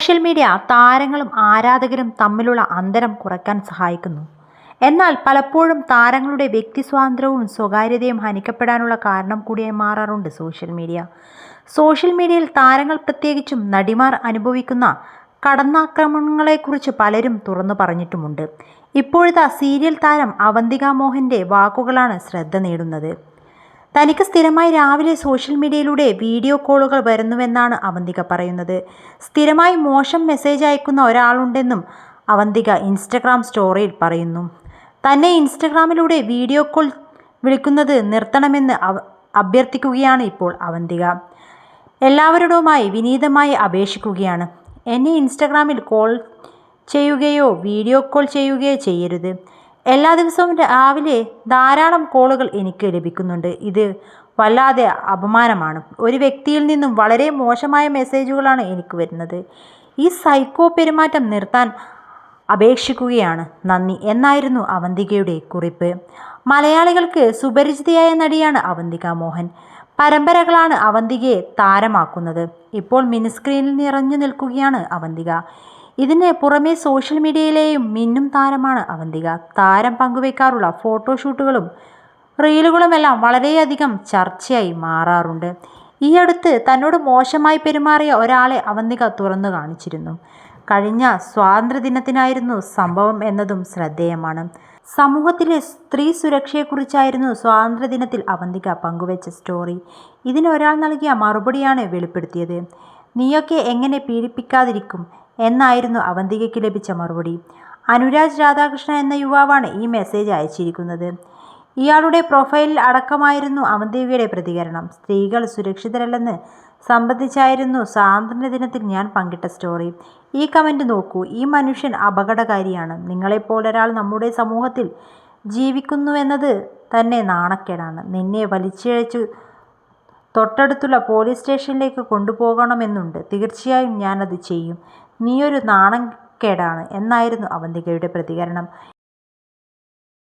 Social media താരങ്ങളും ആരാധകരും തമ്മിലുള്ള അന്തരം കുറയ്ക്കാൻ സഹായിക്കുന്നു. എന്നാൽ പലപ്പോഴും താരങ്ങളുടെ വ്യക്തി സ്വാതന്ത്ര്യവും സ്വകാര്യതയും ഹനിക്കപ്പെടാനുള്ള കാരണം കൂടിയായി മാറാറുണ്ട് സോഷ്യൽ മീഡിയ. സോഷ്യൽ മീഡിയയിൽ താരങ്ങൾ പ്രത്യേകിച്ചും നടിമാർ അനുഭവിക്കുന്ന കടന്നാക്രമണങ്ങളെക്കുറിച്ച് പലരും തുറന്നു പറഞ്ഞിട്ടുമുണ്ട്. ഇപ്പോഴത്തെ സീരിയൽ താരം അവന്തിക മോഹന്റെ വാക്കുകളാണ് ശ്രദ്ധ നേടുന്നത്. തനിക്ക് സ്ഥിരമായി രാവിലെ സോഷ്യൽ മീഡിയയിലൂടെ വീഡിയോ കോളുകൾ വരുന്നുവെന്നാണ് അവന്തിക പറയുന്നത്. സ്ഥിരമായി മോശം മെസ്സേജ് അയക്കുന്ന ഒരാളുണ്ടെന്നും അവന്തിക ഇൻസ്റ്റഗ്രാം സ്റ്റോറിയിൽ പറയുന്നു. തന്നെ ഇൻസ്റ്റഗ്രാമിലൂടെ വീഡിയോ കോൾ വിളിക്കുന്നത് നിർത്തണമെന്ന് അഭ്യർത്ഥിക്കുകയാണ് ഇപ്പോൾ അവന്തിക. എല്ലാവരോടുമായി വിനീതമായി അപേക്ഷിക്കുകയാണ്. എന്നെ ഇൻസ്റ്റഗ്രാമിൽ കോൾ ചെയ്യുകയോ വീഡിയോ കോൾ ചെയ്യുകയോ ചെയ്യരുത്. എല്ലാ ദിവസവും രാവിലെ ധാരാളം കോളുകൾ എനിക്ക് ലഭിക്കുന്നുണ്ട്. ഇത് വല്ലാതെ അപമാനമാണ്. ഒരു വ്യക്തിയിൽ നിന്നും വളരെ മോശമായ മെസ്സേജുകളാണ് എനിക്ക് വരുന്നത്. ഈ സൈക്കോ പെരുമാറ്റം നിർത്താൻ അപേക്ഷിക്കുകയാണ്. നന്ദി. എന്നായിരുന്നു അവന്തികയുടെ കുറിപ്പ്. മലയാളികൾക്ക് സുപരിചിതയായ നടിയാണ് അവന്തിക മോഹൻ. പരമ്പരകളാണ് അവന്തികയെ താരമാക്കുന്നത്. ഇപ്പോൾ മിനിസ്ക്രീനിൽ നിറഞ്ഞു നിൽക്കുകയാണ് അവന്തിക. ഇതിന് പുറമെ സോഷ്യൽ മീഡിയയിലെയും മിന്നും താരമാണ് അവന്തിക. താരം പങ്കുവയ്ക്കാറുള്ള ഫോട്ടോഷൂട്ടുകളും റീലുകളുമെല്ലാം വളരെയധികം ചർച്ചയായി മാറാറുണ്ട്. ഈ അടുത്ത് തന്നോട് മോശമായി പെരുമാറിയ ഒരാളെ അവന്തിക തുറന്നു കാണിച്ചിരുന്നു. കഴിഞ്ഞ സ്വാതന്ത്ര്യദിനത്തിനായിരുന്നു സംഭവം എന്നതും ശ്രദ്ധേയമാണ്. സമൂഹത്തിലെ സ്ത്രീ സുരക്ഷയെക്കുറിച്ചായിരുന്നു സ്വാതന്ത്ര്യദിനത്തിൽ അവന്തിക പങ്കുവച്ച സ്റ്റോറി. ഇതിന് ഒരാൾ നൽകിയ മറുപടിയാണ് വെളിപ്പെടുത്തിയത്. നീയൊക്കെ എങ്ങനെ പീഡിപ്പിക്കാതിരിക്കും? എന്നായിരുന്നു അവന്തികയ്ക്ക് ലഭിച്ച മറുപടി. അനുരാജ് രാധാകൃഷ്ണൻ എന്ന യുവാവാണ് ഈ മെസ്സേജ് അയച്ചിരിക്കുന്നത്. ഇയാളുടെ പ്രൊഫൈലിൽ അടക്കമായിരുന്നു അവന്തികയുടെ പ്രതികരണം. സ്ത്രീകൾ സുരക്ഷിതരല്ലെന്ന് സംബന്ധിച്ചായിരുന്നു സ്വാതന്ത്ര്യ ദിനത്തിൽ ഞാൻ പങ്കിട്ട സ്റ്റോറി. ഈ കമന്റ് നോക്കൂ. ഈ മനുഷ്യൻ അപകടകാരിയാണ്. നിങ്ങളെപ്പോലൊരാൾ നമ്മുടെ സമൂഹത്തിൽ ജീവിക്കുന്നുവെന്നത് തന്നെ നാണക്കേടാണ്. നിന്നെ വലിച്ചിഴച്ചു തൊട്ടടുത്തുള്ള പോലീസ് സ്റ്റേഷനിലേക്ക് കൊണ്ടുപോകണമെന്നുണ്ട്. തീർച്ചയായും ഞാനത് ചെയ്യും. നീയൊരു നാണക്കേടാണ് എന്നായിരുന്നു അവന്തികയുടെ പ്രതികരണം.